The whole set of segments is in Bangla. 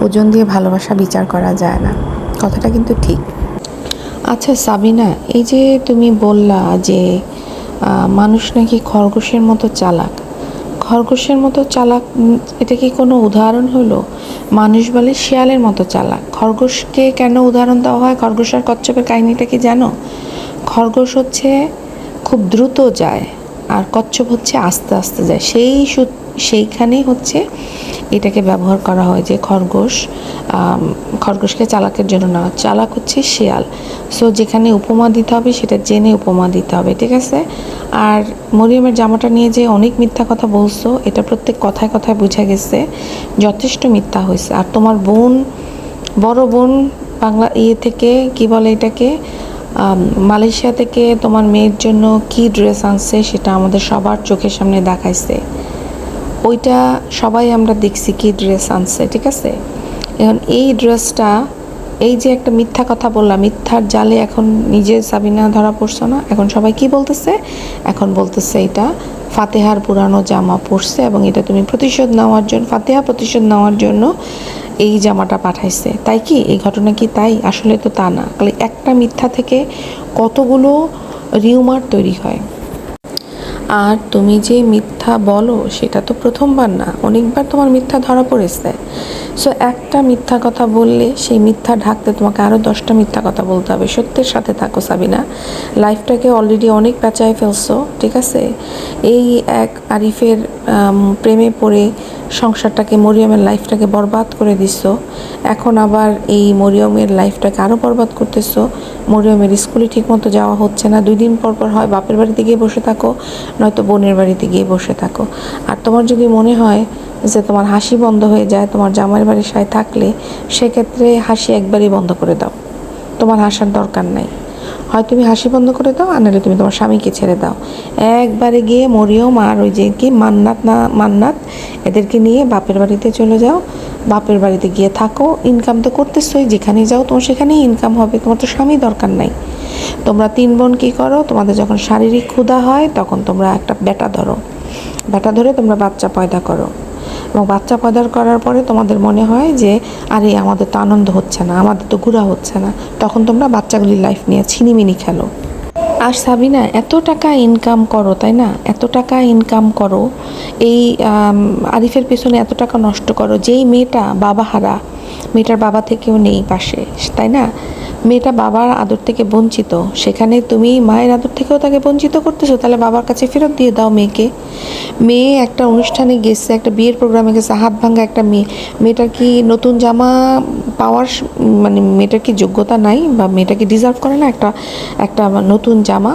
ওজন দিয়ে ভালোবাসা বিচার করা যায় না। কথাটা কিন্তু ঠিক। আচ্ছা সাবিনা, এই যে তুমি বললা যে মানুষ নাকি খরগোশের মতো চালাক। খরগোশের মতো চালাক এটা কি কোনো উদাহরণ হলো? মানুষ বলে শিয়ালের মতো চালাক। খরগোশকে কেন উদাহরণ দেওয়া হয়? খরগোশ আর কচ্ছপের কাহিনিটা কি জানো? খরগোশ হচ্ছে খুব দ্রুত যায়, আর কচ্ছপ হচ্ছে আস্তে আস্তে যায়। সেই সূত- সেইখানেই হচ্ছে এটাকে ব্যবহার করা হয় যে খরগোশ খরগোশকে চালাকের জন্য না চালাক হচ্ছে শেয়াল। সো যেখানে উপমা দিতে হবে, সেটা জেনে উপমা দিতে হবে, ঠিক আছে? আর মরিয়মের জামাটা নিয়ে যে অনেক মিথ্যা কথা বলছো, এটা প্রত্যেক কথায় কথায় বোঝা গেছে, যথেষ্ট মিথ্যা হয়েছে। আর তোমার বোন, বড় বোন বাংলা ইয়ে থেকে, কি বলে এটাকে? মালয়েশিয়া থেকে তোমার মেয়ের জন্য কি ড্রেস আনছে, সেটা আমাদের সবার চোখের সামনে দেখাইছে। ওইটা সবাই আমরা দেখছি কি ড্রেস আনছে, ঠিক আছে? এখন এই ড্রেসটা এই যে একটা মিথ্যা কথা বললাম, মিথ্যার জালে এখন নিজে সাবিনা ধরা পড়ছে না? এখন সবাই কি বলতেছে? এখন বলতেছে এটা ফাতেহার পুরানো জামা পরছে এবং এটা তুমি প্রতিশোধ নেওয়ার জন্য, ফাতেহা প্রতিশোধ নেওয়ার জন্য এই জামাটা পাঠাইছে। তাই কি? এই ঘটনা কি তাই? আসলে তো তা না। একটা মিথ্যা থেকে কতগুলো রিউমার তৈরি হয়। আর তুমি যে মিথ্যা বলো সেটা তো প্রথমবার না। অনেকবার তোমার মিথ্যা ধরা পড়েছে। সো একটা মিথ্যা কথা বললে, সেই মিথ্যা ঢাকতে তোমাকে আরও দশটা মিথ্যা কথা বলতে হবে। সত্যের সাথে থাকো, সাবিনা। লাইফটাকে অলরেডি অনেক পেঁচায় ফেলছো, ঠিক আছে? এই এক আরিফের প্রেমে পড়ে সংসারটাকে, মরিয়মের লাইফটাকে বরবাদ করে দিছো। এখন আবার এই মরিয়মের লাইফটাকে আরও বরবাদ করতেছো। মরিয়মের স্কুলে ঠিকমতো যাওয়া হচ্ছে না। দুই দিন পর পর হয়, বাপের বাড়িতে গিয়ে বসে থাকো, নয়তো বোনের বাড়িতে গিয়ে বসে থাকো। আর তোমার যদি মনে হয় যে তোমার হাসি বন্ধ হয়ে যায়, তোমার জামাইয়ের সাথে থাকলে সেক্ষেত্রে হাসি একবারই বন্ধ করে দাও। তোমার হাসার দরকার নাই। হয় তুমি হাসি বন্ধ করে দাও, আর নাহলে তুমি তোমার স্বামীকে ছেড়ে দাও। একবারে গিয়ে মরিয়ম আর ওই যে কি মান্নাত না, মান্নাত, এদেরকে নিয়ে বাপের বাড়িতে চলে যাও। বাপের বাড়িতে গিয়ে থাকো। ইনকাম তো করতেছই, যেখানে যাও তোমার সেখানেই ইনকাম হবে। তোমার তো স্বামী দরকার নাই। তোমরা তিন বোন কী করো? তোমাদের যখন শারীরিক ক্ষুধা হয়, তখন তোমরা একটা বেটা ধরো। বেটা ধরে তোমরা বাচ্চা পয়দা করো। এবং বাচ্চা পয়দা করার পরে তোমাদের মনে হয় যে, আরে, আমাদের তো আনন্দ হচ্ছে না, আমাদের তো ঘোরা হচ্ছে না। তখন তোমরা বাচ্চাগুলির লাইফ নিয়ে ছিনিমিনি খেলো। আর সাবিনা, এত টাকা ইনকাম করো, তাই না? এত টাকা ইনকাম করো, এই আরিফের পেছনে এত টাকা নষ্ট করো, যেই মেয়েটা বাবা হারা মেয়েটার বাবা থেকেও নেই পাশে, তাই না? মেয়েটা বাবার আদর থেকে বঞ্চিত। সেখানে তুমি মায়ের আদর থেকেও তাকে বঞ্চিত করতেছো, তাহলে বাবার কাছে ফেরত দিয়ে দাও মেয়েকে। মেয়ে একটা অনুষ্ঠানে গেছে, একটা বিয়ের প্রোগ্রামে গেছে, হাত ভাঙা একটা মেয়ে। মেয়েটার কি নতুন জামা পাওয়ার মানে মেয়েটার কি যোগ্যতা নাই বা মেয়েটাকে ডিজার্ভ করে না একটা একটা নতুন জামা?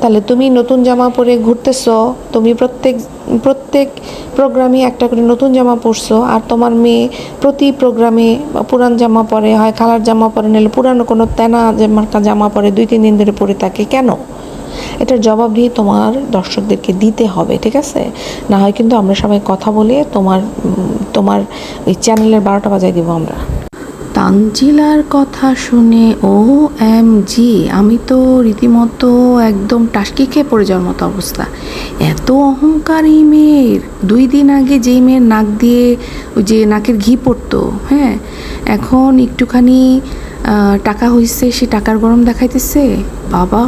তাহলে তুমি নতুন জামা পরে ঘুরতেছো, তুমি প্রত্যেক প্রত্যেক প্রোগ্রামে একটা করে নতুন জামা পরছো, আর তোমার মেয়ে প্রতি প্রোগ্রামে পুরান জামা পরে, হয় কালার জামা পরে, নাহলে পুরানো কোনো তেনা জামা জামা পরে দুই, তিন দিন ধরে পরে থাকে, কেন? এটার জবাব দিয়ে তোমার দর্শকদেরকে দিতে হবে, ঠিক আছে? না হয় কিন্তু আমরা সবাই কথা বলে তোমার তোমার ওই চ্যানেলের বারোটা বাজায় দিব আমরা। তানজিলার কথা শুনে ও এম জি আমি তো রীতিমতো একদম টাসকি খেয়ে পড়ে যাওয়ার মতো অবস্থা। এত অহংকার এই মেয়ের। দুই দিন আগে যেই মেয়ের নাক দিয়ে ওই যে নাকের ঘি পড়তো হ্যাঁ? এখন একটুখানি টাকা হইছে, সে টাকার গরম দেখাইতেছে। বাবা!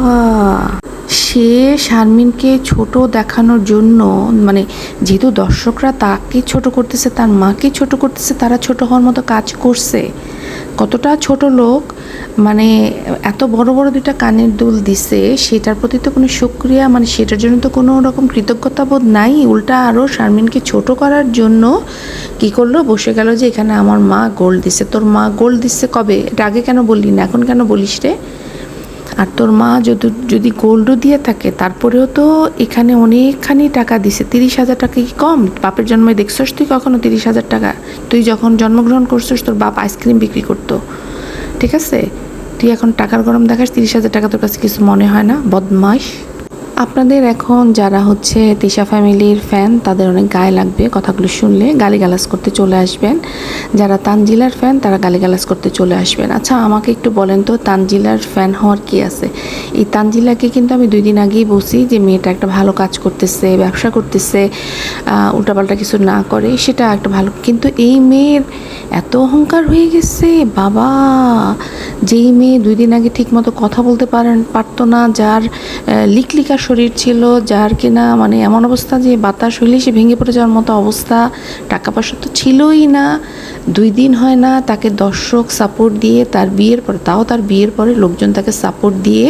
সে শারমিনকে ছোট দেখানোর জন্য মানে যেহেতু দর্শকরা তাকে ছোট করতেছে, তার মাকে ছোট করতেছে, তারা ছোট হওয়ার মতো কাজ করছে। কতটা ছোট লোক মানে এত বড় বড় দুটা কানের দুল দিছে, সেটার প্রতি তো কোনো সুক্রিয়া মানে সেটার জন্য তো কোনো রকম কৃতজ্ঞতা বোধ নাই। উল্টা আরও শারমিনকে ছোট করার জন্য কি করল? বসে গেল যে, এখানে আমার মা গোল দিছে। তোর মা গোল্ড দিচ্ছে কবে? এটা আগে কেন বললি না? এখন কেন বলিস রে? আর তোর মা যদি যদি গোল্ডও দিয়ে থাকে, তারপরেও তো এখানে অনেকখানি টাকা দিছে। তিরিশ হাজার টাকা কি কম? বাপের জন্মে দেখছস তুই কখনো তিরিশ হাজার টাকা? তুই যখন জন্মগ্রহণ করছিস, তোর বাপ আইসক্রিম বিক্রি করতো। ঠিক আছে? তুই এখন টাকার গরম দেখাস, তিরিশ হাজার টাকা তোর কাছে কিছু মনে হয় না? বদমাস আপনাদের এখন যারা হচ্ছে তিশা ফ্যামিলির ফ্যান, তাদের অনেক গায়ে লাগবে কথাগুলো শুনলে। গালিগালাজ করতে চলে আসবেন। যারা তানজিলার ফ্যান, তারা গালিগালাজ করতে চলে আসবেন। আচ্ছা আমাকে একটু বলেন তো, তানজিলার ফ্যান হওয়ার কি আছে? এই তানজিলাকে কিন্তু আমি দুই দিন আগেই বসি যে, মেয়েটা একটা ভালো কাজ করতেছে, ব্যবসা করতেছে উল্টাপাল্টা কিছু না করে, সেটা একটা ভালো। কিন্তু এই মেয়ের এত অহংকার হয়ে গেছে, বাবা! যেই মেয়ে দুই দিন আগে ঠিকমতো কথা বলতে পারেন, পারতো না, যার লিকলিকা শরীর ছিল, যার কিনা মানে এমন অবস্থা যে বাতাস হইলে সে ভেঙে পড়ে যাওয়ার মতো অবস্থা। টাকা পয়সা তো ছিলই না। দুই দিন হয় না তাকে দর্শক সাপোর্ট দিয়ে তার বিয়ের পরে, তাও তার বিয়ের পরে লোকজন তাকে সাপোর্ট দিয়ে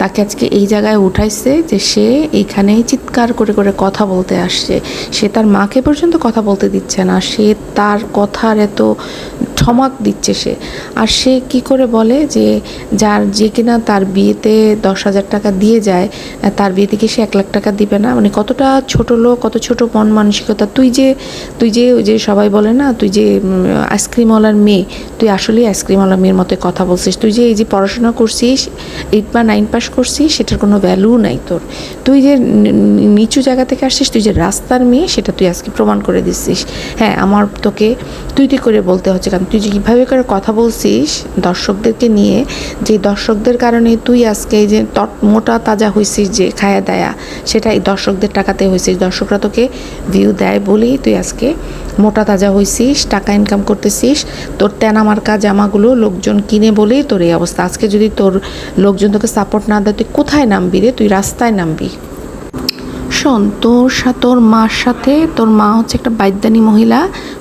তাকে আজকে এই জায়গায় উঠাইছে যে সে এইখানেই চিৎকার করে করে কথা বলতে আসছে। সে তার মাকে পর্যন্ত কথা বলতে দিচ্ছে না। সে তার কথার এত ঠমাক দিচ্ছে সে। আর সে কি করে বলে যে, যার যে কিনা তার বিয়েতে দশ হাজার টাকা দিয়ে যায়, তার বিয়েতে কি সে এক লাখ টাকা দিবে না? মানে কতটা ছোট লোক, কত ছোট মন মানসিকতা। তুই যে তুই যে ওই যে সবাই বলে না, তুই যে আইসক্রিমওয়ালার মেয়ে, তুই আসলেই আইসক্রিমওয়ালার মেয়ের মতো কথা বলছিস। তুই যে এই যে পড়াশোনা করছিস এইট বা নাইন পাস করছিস, সেটার কোনো ভ্যালু নাই তোর। তুই যে নিচু জায়গা থেকে আসছিস, তুই যে রাস্তার মেয়ে, সেটা তুই আজকে প্রমাণ করে দিচ্ছিস। হ্যাঁ আমার তোকে তুই তুই করে বলতে হচ্ছে, কারণ তুই যে কীভাবে করে কথা বলছিস দর্শকদেরকে নিয়ে, যে দর্শকদের কারণে তুই আজকে যে তট মোটা তাজা হয়েছিস যে খায়া দেয়া, সেটা এই দর্শকদের টাকাতে হয়েছিস দর্শকরা তোকে ভিউ দেয় বলেই তুই আজকে মোটা তাজা হয়েছিস টাকা ইনকাম করতেছিস। তোর তেনামার্কা জামাগুলো লোকজন কিনে বলেই তোর এই অবস্থা। আজকে যদি তোর লোকজন তোকে সাপোর্ট না দেয়, তুই কোথায় নামবি রে? তুই রাস্তায় নামবি। শোন, তোর তোর মার সাথে তোর মা হচ্ছে একটা বাইদ্যানী মহিলা,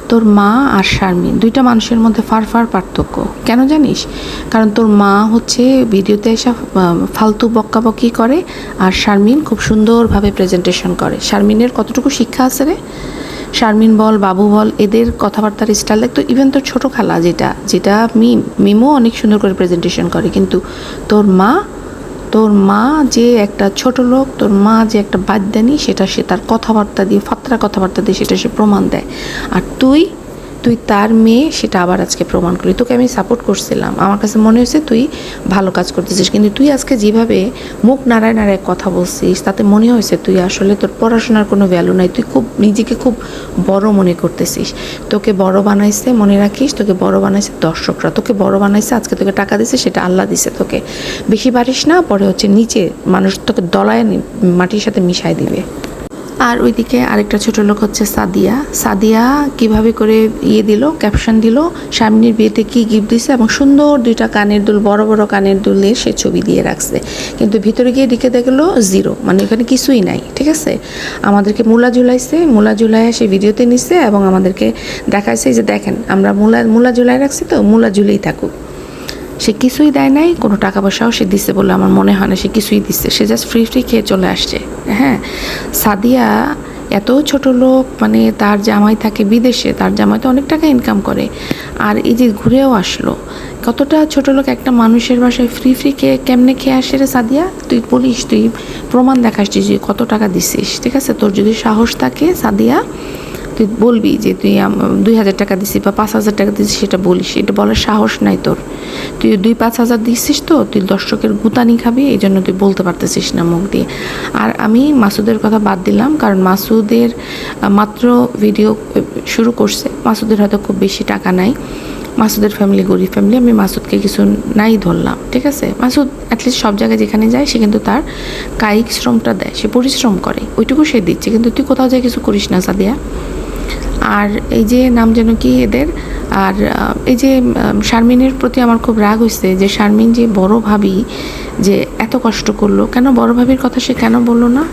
তোর মা আর শারমিন, দুইটা মানুষের মধ্যে ফার ফার পার্থক্য। কেন জানিস? কারণ তোর মা হচ্ছে ভিডিওতে এসে ফালতু বক্কাবকি করে আর শারমিন খুব সুন্দরভাবে প্রেজেন্টেশন করে। শারমিনের কতটুকু শিক্ষা আছে রে? শারমিন বল, বাবু বল, এদের কথাবার্তার স্টাইল তো ইভেন তোর ছোটো খালা যেটা যেটা মিম মিমও অনেক সুন্দর করে প্রেজেন্টেশন করে, কিন্তু তোর মা তোর মা যে একটা ছোট লোক, তোর মা যে একটা বাদ্যানি সেটা সে তার কথাবার্তা দিয়ে, ফাত্রা কথাবার্তা দিয়ে সেটা সে প্রমাণ দেয়। আর তুই তুই তার মেয়ে সেটা আবার আজকে প্রমাণ করলি। তোকে আমি সাপোর্ট করছিলাম। আমার কাছে মনে হয়েছে তুই ভালো কাজ করতেছিস। কিন্তু তুই আজকে যেভাবে মুখ নাড়ায় নাড়ায় কথা বলছিস, তাতে মনে হয়েছে তুই আসলে তোর পড়াশোনার কোনো ভ্যালু নাই। তুই খুব, নিজেকে খুব বড় মনে করতেছিস। তোকে বড় বানাইছে মনে রাখিস, তোকে বড় বানাইছে দর্শকরা। তোকে বড় বানাইছে, আজকে তোকে টাকা দিছে, সেটা আল্লাহ দিছে তোকে। বেশি বাড়িস না, পরে হচ্ছে নিচে মানুষ তোকে দলায় মাটির সাথে মিশাই দিবে। আর ওইদিকে আরেকটা ছোট লোক হচ্ছে সাদিয়া। সাদিয়া কীভাবে করে ইয়ে দিল ক্যাপশন দিল সামনের বিয়েতে কি গিফট দিছে এবং সুন্দর দুইটা কানের দুল, বড় বড় কানের দুলের সে ছবি দিয়ে রাখছে। কিন্তু ভিতরে গিয়ে দিকে দেখল জিরো মানে এখানে কিছুই নাই, ঠিক আছে? আমাদেরকে মূলা ঝুলাইছে, মূলা ঝুলাইয়া সে ভিডিওতে নিছে এবং আমাদেরকে দেখাইছে যে দেখেন, আমরা মূলা মূলা ঝুলাই রাখছি তো, মূলা ঝুলেই থাকুক। সে কিছুই দেয় নাই, কোনো টাকা পয়সাও সে দিছে বলে আমার মনে হয় না, সে কিছুই দিচ্ছে সে জাস্ট ফ্রি ফ্রি খেয়ে চলে আসছে। হ্যাঁ সাদিয়া এত ছোট লোক মানে তার জামাই থাকে বিদেশে, তার জামাই তো অনেক টাকা ইনকাম করে। আর এই যে ঘুরেও আসলো, কতটা ছোট লোক একটা মানুষের বাসায় ফ্রি ফ্রি খেয়ে কেমনে খেয়ে আসে রে সাদিয়া? তুই বলিস, তুই প্রমাণ দেখাস যে কত টাকা দিছিস। ঠিক আছে, তোর যদি সাহস থাকে সাদিয়া তুই বলবি যে তুই দুই হাজার টাকা দিছিস বা পাঁচ হাজার টাকা দিছিস সেটা বলিস। এটা বলার সাহস নাই তোর। তুই দুই পাঁচ হাজার দিছিস তো, তুই দর্শকের গুতানি খাবি, এই জন্য তুই বলতে পারতেছিস না মুখ দিয়ে। আর আমি মাসুদের কথা বাদ দিলাম, কারণ মাসুদের মাত্র ভিডিও শুরু করছে। মাসুদের হয়তো খুব বেশি টাকা নাই। মাসুদের ফ্যামিলি গরিব ফ্যামিলি আমি মাসুদকে কিছু নাই ধরলাম, ঠিক আছে? মাসুদ অ্যাটলিস্ট সব জায়গায় যেখানে যায়, সে কিন্তু তার কায়িক শ্রমটা দেয়, সে পরিশ্রম করে। ওইটুকু সে দিচ্ছে, কিন্তু তুই কোথাও যায় কিছু করিস না, সাদিয়া। আর এই যে নাম যেন কি এদের? আর এই যে শারমিনের প্রতি আমার খুব রাগ হয়েছে যে শারমিন যে বড় ভাবি যে এত কষ্ট করল। কেন বড় ভাবির কথা সে কেন বলল না?